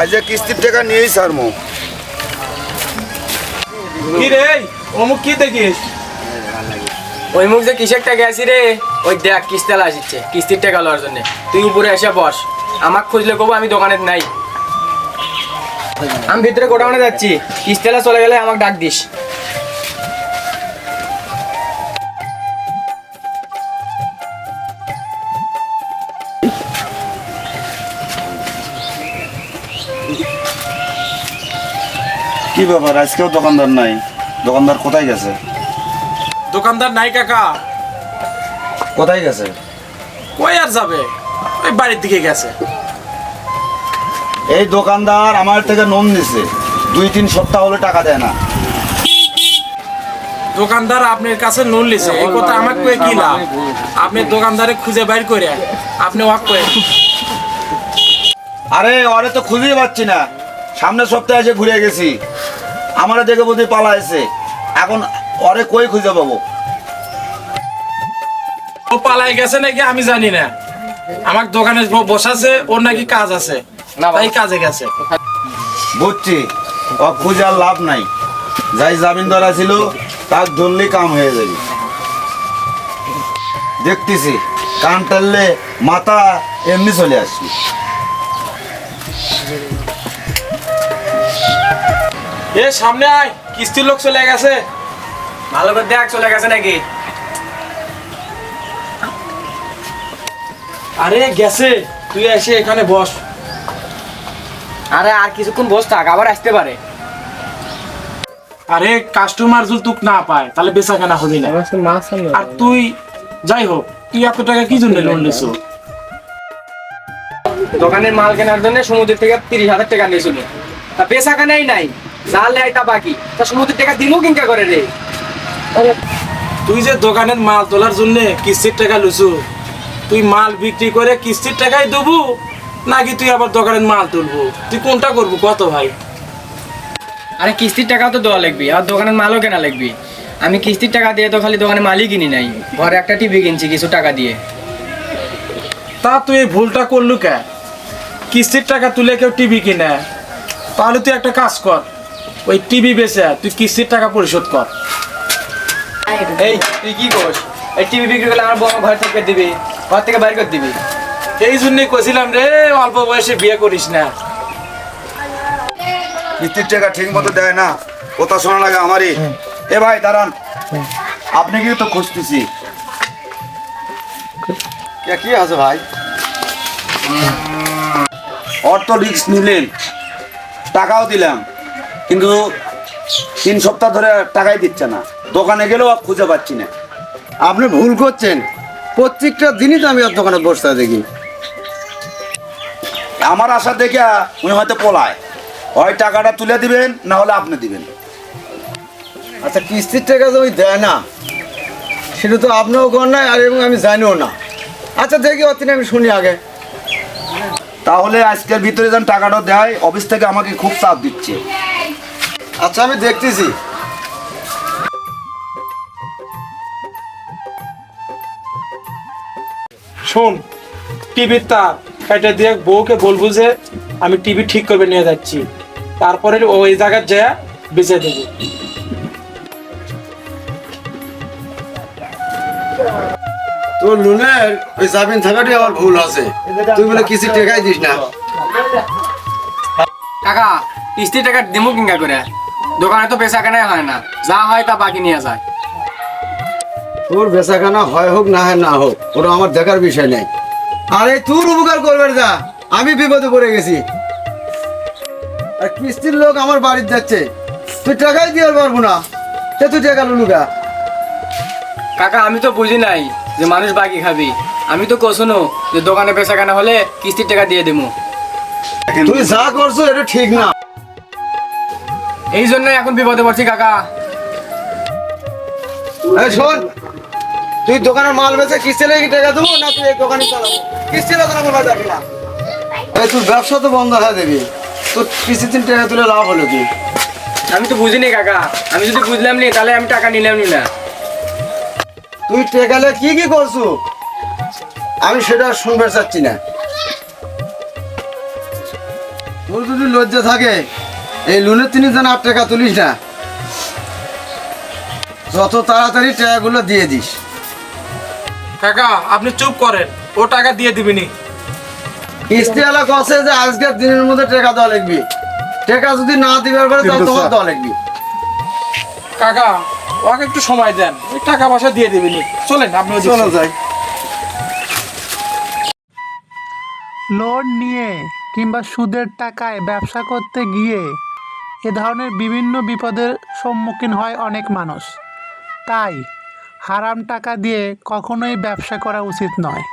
আজ যে কিস্তির টাকা নিয়েই সারমো কি রে? অমুক কি দেখিস? ওই মুখ যে কিসের টাকা আছি রে? ওই দেখ কিস্তালা আসছে কিস্তির টাকা লওয়ার জন্য। তুই উপরে এসে বস। আমাকে খুঁজলে কবো আমি দোকানে নাই। আমি ভিতরে গোটা যাচ্ছি। কিস্তেলা চলে গেলে আমাকে ডাক দিস। কি ব্যাপার? আজকেও দোকানদার নাই। দোকানদার কোথায় গেছে? দোকানদার নাই কাকা। কোথায় গেছে? কই আর যাবে? ওই বাড়ির দিকে গেছে। এই দোকানদার আমার থেকে নুন দিছে দুই তিন সপ্তাহ হলে টাকা দেয় না। দোকানদার আপনার কাছে নুন লিছে এই কথা আমাকে কয়ে কি লাভ? আপনি দোকানদারে খুঁজে বাইর করে আপনি ওয়াক করে আরে ওরে তো খুঁজেই পাচ্ছি না। সামনের সপ্তাহে এসে ঘুরে গেছি। আমার দেখে বোধহয় পালা এসে এখন ওরে কই খুঁজে পাবো? ও পালাই গেছে নাকি আমি জানি না। আমার দোকানে বসাছে ওর নাকি কাজ আছে। না। তাই কাজে গেছে। বুঝছি ও খুঁজে আর লাভ নাই। যাই জামিন ধরা ছিল তার ধরলেই কাম হয়ে যাবে। দেখতেছি কান টানলে মাথা এমনি চলে আসছি এ সামনে আয়। কিস্তির লোক চলে গেছে। ভালো করে দেখ চলে গেছে নাকি? আরে গেছে। তুই এসে এখানে বস। আরে আর কিছুক্ষণ বস থাক আবার আসতে পারে। আরে কাস্টমার যদি তুক না পায় তাহলে বেচা কেনা হবি না আর তুই যাই হোক তুই এত টাকা কি জন্য লোন নিছো দোকানের মাল কেনার জন্য সমুদ্র থেকে তিরিশ হাজার টাকা নিয়েছিল। তা পেশা কেনাই নাই। লেয় তা বাকি। তা সমুদ্রের টাকা দিমু কিনকা করে রে। তুই যে দোকানের মাল তোলার জন্য কিস্তির টাকা লুছু তুই মাল বিক্রি করে কিস্তির টাকাই দেবো নাকি তুই আবার দোকানের মাল তুলবো? তুই কোনটা করব কত ভাই? আরে কিস্তির টাকাও তো দেওয়া লাগবে আর দোকানের মালও কেনা লাগবে। আমি কিস্তির টাকা দিয়ে তো খালি দোকানে মালই কিনি নাই ঘরে একটা টিভি কিনছি কিছু টাকা দিয়ে। তা তুই এই ভুলটা করলু কে? কিস্তির টাকা তুলে কেউ টিভি কিনে তাহলে তুই একটা কাজ কর ওই টিভি বেচে তুই কিস্তির টাকা পরিশোধ কর। এই তুই কি করিস? এই টিভি বিক্রি করলে আমার বউ ঘর থেকে দিবি ঘর থেকে বাইর করে দিবি। এই জন্যই কছিলাম রে অল্প বয়সে বিয়ে করিস না। কিস্তির টাকা ঠিক মতো দেয় না। কথা শোনা লাগে আমারই। এ ভাই দাঁড়ান। আপনি কি তো খুঁজতেছি। কে কি আছে ভাই? ওর রিক্স নিলেন। টাকাও দিলাম। কিন্তু তিন সপ্তাহ ধরে টাকাই দিচ্ছে না। দোকানে গেলেও খুঁজে পাচ্ছি না। আপনি ভুল করছেন। প্রত্যেকটা দিনই তো আমি ওর দোকানে বসতে দেখি। আমার আশা দেখে উনি হয়তো পলায়। হয় টাকাটা তুলে দিবেন না হলে আপনি দিবেন। আচ্ছা কিস্তির টাকা তো ওই দেয় না। সেটা তো আপনিও কর নাই আর এবং আমি জানিও না। আচ্ছা দেখি ওর থেকে আমি শুনি আগে। তাহলে আজকের ভিতরে যেন টাকাটা দেয় অফিস থেকে আমাকে খুব চাপ দিচ্ছে। আচ্ছা আমি দেখতেছি। শোন টিভির তার এটা দিয়ে বউকে বলব যে আমি টিভি ঠিক করবে নিয়ে যাচ্ছি। তারপরে ওই জায়গায় যা বেঁচে দেবো। তোর লোনের ওই জামিন থাকাটি আমার ভুল আছে। তুই বলে কিস্তির টাকাই দিস না। টাকা কিস্তি টাকা দিমু কিনকা করে? দোকানে তো পেশা কেনাই হয় না। যা হয় তা বাকি নিয়ে যায়। তোর বেচাখানা হয় হোক না হয় না হোক ওটা আমার দেখার বিষয় নেই। আরে তোর উপকার করবে যা আমি বিপদে পড়ে গেছি। আর কিস্তির লোক আমার বাড়িতে যাচ্ছে তুই টাকাই দিয়ে পারব না। সে তুই টাকা লুলুকা কাকা আমি তো বুঝি নাই যে মানুষ বাকি খাবি। আমি তো কখনো যে দোকানে পেশা কেনা হলে কিস্তির টাকা দিয়ে দেবো তুই যা করছ এটা ঠিক না। এই জন্য এখন বিপদে পড়ছি কাকা। এই শোন তুই দোকানের মাল বেচে কিস্তি লেগে টাকা দেবো না তুই এই দোকানে চালাবো? কিস্তি লোকের আমার বাজার না এই তুই ব্যবসা তো বন্ধ হয়ে দেবি তোর কিস্তি তিন টাকা তুলে লাভ হলো কি? আমি তো বুঝিনি কাকা। আমি যদি বুঝলাম নি তাহলে আমি টাকা নিলাম নি না। তুই টেকালে কি কি করছ? আমি সেটা শুনতে চাচ্ছি না। তোর যদি লজ্জা থাকে এই লোনের তিনি যেন আট টাকা তুলিস না। যত তাড়াতাড়ি টাকাগুলো দিয়ে দিস। কাকা আপনি চুপ করেন। ও টাকা দিয়ে দিবিনি। কিস্তিওয়ালা কষে যে আজকের দিনের মধ্যে টাকা দেওয়া লাগবি। টাকা যদি না দিবার পারে তাহলে তোমার দেওয়া লাগবি। কাকা ওকে একটু সময় দেন। ওই টাকা পয়সা দিয়ে দিবিনি। চলেন আপনি চলো চলেন। যাই। লোন নিয়ে কিংবা সুদের টাকায় ব্যবসা করতে গিয়ে এ ধরনের বিভিন্ন বিপদের সম্মুখীন হয় অনেক মানুষ। তাই হারাম টাকা দিয়ে কখনোই ব্যবসা করা উচিত নয়।